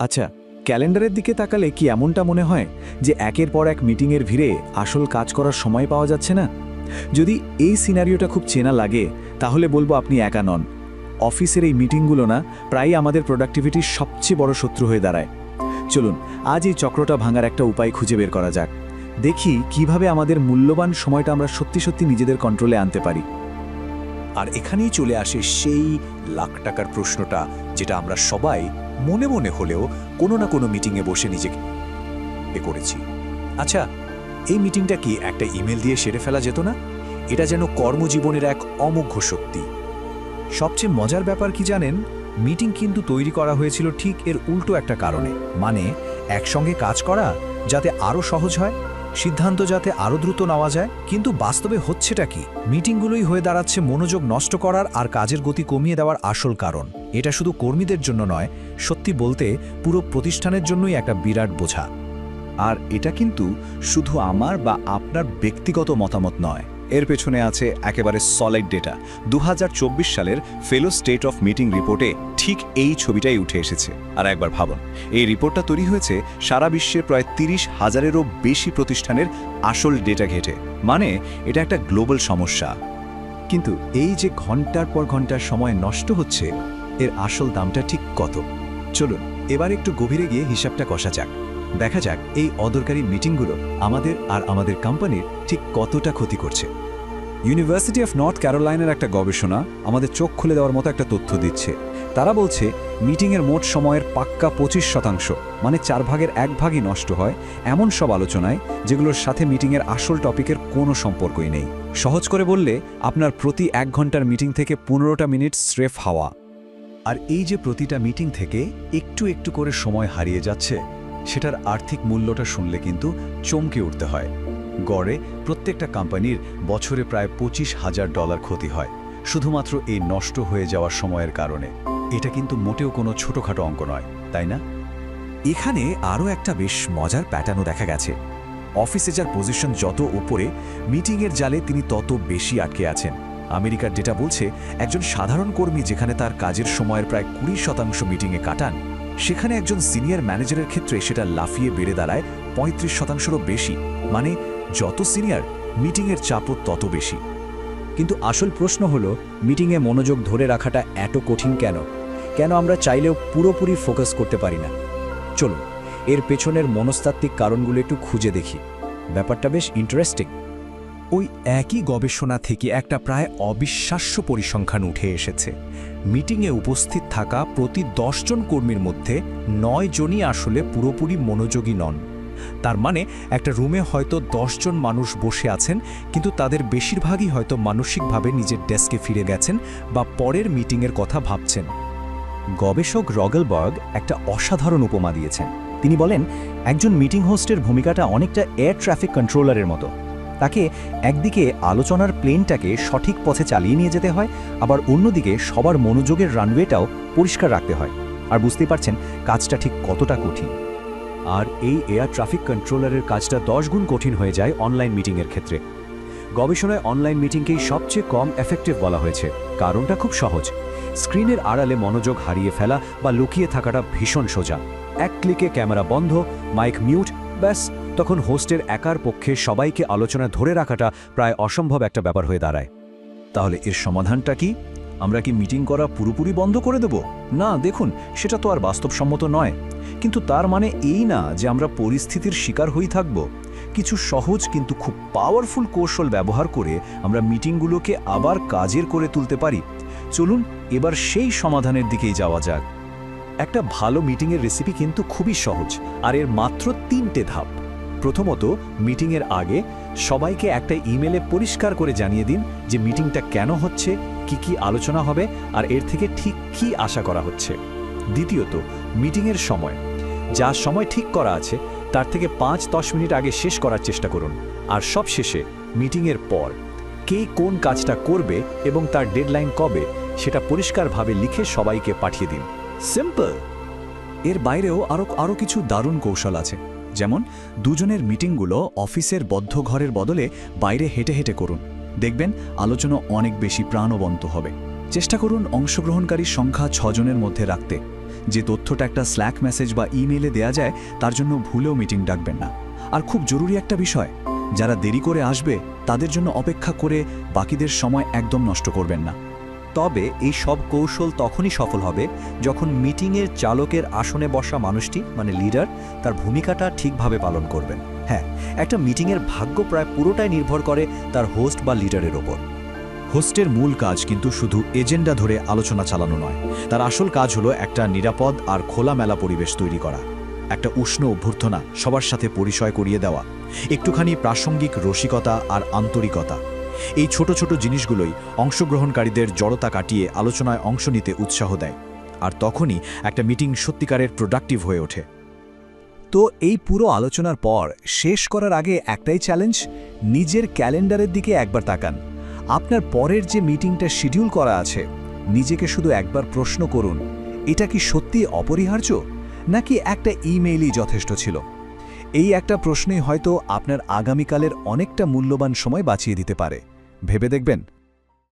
আচ্ছা ক্যালেন্ডারের দিকে তাকালে কি এমনটা মনে হয় যে একের পর এক মিটিংয়ের ভিড়ে আসল কাজ করার সময় পাওয়া যাচ্ছে না? যদি এই সিনারিওটা খুব চেনা লাগে, তাহলে বলব আপনি একা নন। অফিসের এই মিটিংগুলো না, প্রায়ই আমাদের প্রোডাক্টিভিটির সবচেয়ে বড় শত্রু হয়ে দাঁড়ায়। চলুন, আজ এই চক্রটা ভাঙার একটা উপায় খুঁজে বের করা যাক। দেখি কীভাবে আমাদের মূল্যবান সময়টা আমরা সত্যি সত্যি নিজেদের কন্ট্রোলে আনতে পারি। আর এখানেই চলে আসে সেই লাখ টাকার প্রশ্নটা, যেটা আমরা সবাই মনে মনে হলেও কোনো না কোনো মিটিংয়ে বসে নিজেকে এ করেছি। আচ্ছা এই মিটিংটা কি একটা ইমেল দিয়ে সেরে ফেলা যেত না? এটা যেন কর্মজীবনের এক অমোঘ শক্তি। সবচেয়ে মজার ব্যাপার কি জানেন? মিটিং কিন্তু তৈরি করা হয়েছিল ঠিক এর উল্টো একটা কারণে। মানে একসঙ্গে কাজ করা যাতে আরও সহজ হয়, সিদ্ধান্ত যাতে আরও দ্রুত নেওয়া যায়। কিন্তু বাস্তবে হচ্ছেটা কি? মিটিংগুলোই হয়ে দাঁড়াচ্ছে মনোযোগ নষ্ট করার আর কাজের গতি কমিয়ে দেওয়ার আসল কারণ। এটা শুধু কর্মীদের জন্য নয়, সত্যি বলতে পুরো প্রতিষ্ঠানের জন্যই একটা বিরাট বোঝা। আর এটা কিন্তু শুধু আমার বা আপনার ব্যক্তিগত মতামত নয়। এর পেছনে আছে একেবারে সলিড ডেটা দু হাজার চব্বিশ সালের ফেলো স্টেট অফ মিটিং রিপোর্টে ঠিক এই ছবিটাই উঠে এসেছে। আর একবার ভাবুন, এই রিপোর্টটা তৈরি হয়েছে সারা বিশ্বের প্রায় তিরিশ হাজারেরও বেশি প্রতিষ্ঠানের আসল ডেটা ঘেটে। মানে এটা একটা গ্লোবাল সমস্যা। কিন্তু এই যে ঘণ্টার পর ঘণ্টার সময় নষ্ট হচ্ছে এর আসল দামটা ঠিক কত? চলুন, এবার একটু গভীরে গিয়ে হিসাবটা কষা যাক। দেখা যাক এই অদরকারি মিটিংগুলো আমাদের আর আমাদের কোম্পানির ঠিক কতটা ক্ষতি করছে। ইউনিভার্সিটি অফ নর্থ ক্যারোলাইনের একটা গবেষণা আমাদের চোখ খুলে দেওয়ার মতো একটা তথ্য দিচ্ছে। তারা বলছে, মিটিংয়ের মোট সময়ের পাক্কা পঁচিশ শতাংশ মানে চার ভাগের এক ভাগই নষ্ট হয়, এমন সব আলোচনায় যেগুলোর সাথে মিটিংয়ের আসল টপিকের কোনো সম্পর্কই নেই। সহজ করে বললে, আপনার প্রতি এক ঘণ্টার মিটিং থেকে পনেরোটা মিনিট স্রেফ হাওয়া। আর এই যে প্রতিটা মিটিং থেকে একটু একটু করে সময় হারিয়ে যাচ্ছে, সেটার আর্থিক মূল্যটা শুনলে কিন্তু চমকে উঠতে হয়। গড়ে প্রত্যেকটা কোম্পানির বছরে প্রায় পঁচিশ হাজার ডলার ক্ষতি হয়, শুধুমাত্র এই নষ্ট হয়ে যাওয়ার সময়ের কারণে। এটা কিন্তু মোটেও কোনো ছোটোখাটো অঙ্ক নয়, তাই না? এখানে আরও একটা বেশ মজার প্যাটার্নও দেখা গেছে। অফিসে যার পজিশন যত উপরে, মিটিংয়ের জালে তিনি তত বেশি আটকে আছেন। আমেরিকার ডেটা বলছে, একজন সাধারণ কর্মী যেখানে তার কাজের সময়ের প্রায় কুড়ি শতাংশ মিটিংয়ে কাটান, সেখানে একজন সিনিয়র ম্যানেজারের ক্ষেত্রে সেটা লাফিয়ে বেড়ে দাঁড়ায় পঁয়ত্রিশ শতাংশেরও বেশি। মানে যত সিনিয়র, মিটিংয়ের চাপও তত বেশি। কিন্তু আসল প্রশ্ন হলো, মিটিংয়ে মনোযোগ ধরে রাখাটা এত কঠিন কেন? কেন আমরা চাইলেও পুরোপুরি ফোকাস করতে পারি না? চলুন, এর পেছনের মনস্তাত্ত্বিক কারণগুলো একটু খুঁজে দেখি। ব্যাপারটা বেশ ইন্টারেস্টিং ওই একই গবেষণা থেকে একটা প্রায় অবিশ্বাস্য পরিসংখ্যান উঠে এসেছে। মিটিংয়ে উপস্থিত থাকা প্রতি জন কর্মীর মধ্যে নয় জনই আসলে পুরোপুরি মনোযোগী নন। তার মানে একটা রুমে হয়তো জন মানুষ বসে আছেন, কিন্তু তাদের বেশিরভাগই হয়তো মানসিকভাবে নিজের ডেস্কে ফিরে গেছেন বা পরের মিটিংয়ের কথা ভাবছেন। গবেষক রগেলবার্গ একটা অসাধারণ উপমা দিয়েছেন। তিনি বলেন, একজন মিটিং হোস্টের ভূমিকাটা অনেকটা এয়ার ট্রাফিক কন্ট্রোলারের মতো। তাকে একদিকে আলোচনার প্লেনটাকে সঠিক পথে চালিয়ে নিয়ে যেতে হয়, আবার অন্যদিকে সবার মনোযোগের রানওয়েটাও পরিষ্কার রাখতে হয়। আর বুঝতেই পারছেন, কাজটা ঠিক কতটা কঠিন। আর এই এয়ার ট্রাফিক কন্ট্রোলারের কাজটা দশ গুণ কঠিন হয়ে যায় অনলাইন মিটিংয়ের ক্ষেত্রে। গবেষণায় অনলাইন মিটিংকেই সবচেয়ে কম এফেক্টিভ বলা হয়েছে। কারণটা খুব সহজ। স্ক্রিনের আড়ালে মনোযোগ হারিয়ে ফেলা বা লুকিয়ে থাকাটা ভীষণ সোজা। এক ক্লিকে ক্যামেরা বন্ধ, মাইক মিউট ব্যাস, তখন হোস্টের একার পক্ষে সবাইকে আলোচনা ধরে রাখাটা প্রায় অসম্ভব একটা ব্যাপার হয়ে দাঁড়ায়। তাহলে এর সমাধানটা কি? আমরা কি মিটিং করা পুরোপুরি বন্ধ করে দেব? না, দেখুন, সেটা তো আর বাস্তবসম্মত নয়। কিন্তু তার মানে এই না যে আমরা পরিস্থিতির শিকার হয়ে থাকব। কিছু সহজ কিন্তু খুব পাওয়ারফুল কৌশল ব্যবহার করে আমরা মিটিংগুলোকে আবার কাজের করে তুলতে পারি। চলুন, এবার সেই সমাধানের দিকেই যাওয়া যাক। একটা ভালো মিটিংয়ের রেসিপি কিন্তু খুবই সহজ, আর এর মাত্র তিনটে ধাপ। প্রথমত মিটিংয়ের আগে সবাইকে একটা ইমেলে পরিষ্কার করে জানিয়ে দিন যে মিটিংটা কেন হচ্ছে, কি কি আলোচনা হবে, আর এর থেকে ঠিক কি আশা করা হচ্ছে। দ্বিতীয়ত মিটিংয়ের সময়। যা সময় ঠিক করা আছে, তার থেকে পাঁচ দশ মিনিট আগে শেষ করার চেষ্টা করুন। আর সব শেষে মিটিংয়ের পর, কে কোন কাজটা করবে এবং তার ডেডলাইন কবে, সেটা পরিষ্কারভাবে লিখে সবাইকে পাঠিয়ে দিন। সিম্পল এর বাইরেও আরও আরও কিছু দারুণ কৌশল আছে। যেমন, দুজনের মিটিংগুলো অফিসের বদ্ধ ঘরের বদলে বাইরে হেঁটে হেঁটে করুন। দেখবেন আলোচনা অনেক বেশি প্রাণবন্ত হবে। চেষ্টা করুন অংশগ্রহণকারীর সংখ্যা ছজনের মধ্যে রাখতে। যে তথ্যটা একটা স্ল্যাক মেসেজ বা ইমেলে দেয়া যায়, তার জন্য ভুলেও মিটিং ডাকবেন না। আর খুব জরুরি একটা বিষয়, যারা দেরি করে আসবে, তাদের জন্য অপেক্ষা করে বাকিদের সময় একদম নষ্ট করবেন না। তবে এই সব কৌশল তখনই সফল হবে যখন মিটিংয়ের চালকের আসনে বসা মানুষটি মানে লিডার তার ভূমিকাটা ঠিকভাবে পালন করবেন। হ্যাঁ একটা মিটিংয়ের ভাগ্য প্রায় পুরোটাই নির্ভর করে তার হোস্ট বা লিডারের ওপর। হোস্টের মূল কাজ কিন্তু শুধু এজেন্ডা ধরে আলোচনা চালানো নয়। তার আসল কাজ হলো একটা নিরাপদ আর খোলামেলা পরিবেশ তৈরি করা। একটা উষ্ণ অভ্যর্থনা সবার সাথে পরিচয় করিয়ে দেওয়া। একটুখানি প্রাসঙ্গিক রসিকতা আর আন্তরিকতা। এই ছোট ছোট জিনিসগুলোই অংশগ্রহণকারীদের জড়তা কাটিয়ে আলোচনায় অংশ নিতে উৎসাহ দেয়, আর তখনই একটা মিটিং সত্যিকারের প্রোডাক্টিভ হয়ে ওঠে। তো এই পুরো আলোচনার পর শেষ করার আগে একটাই চ্যালেঞ্জ নিজের ক্যালেন্ডারের দিকে একবার তাকান। আপনার পরের যে মিটিংটা শিডিউল করা আছে, নিজেকে শুধু একবার প্রশ্ন করুন, এটা কি সত্যি অপরিহার্য? নাকি একটা ইমেইলই যথেষ্ট ছিল? এই একটা প্রশ্নই হয়তো আপনার আগামীকালের অনেকটা মূল্যবান সময় বাঁচিয়ে দিতে পারে। ভেবে দেখবেন।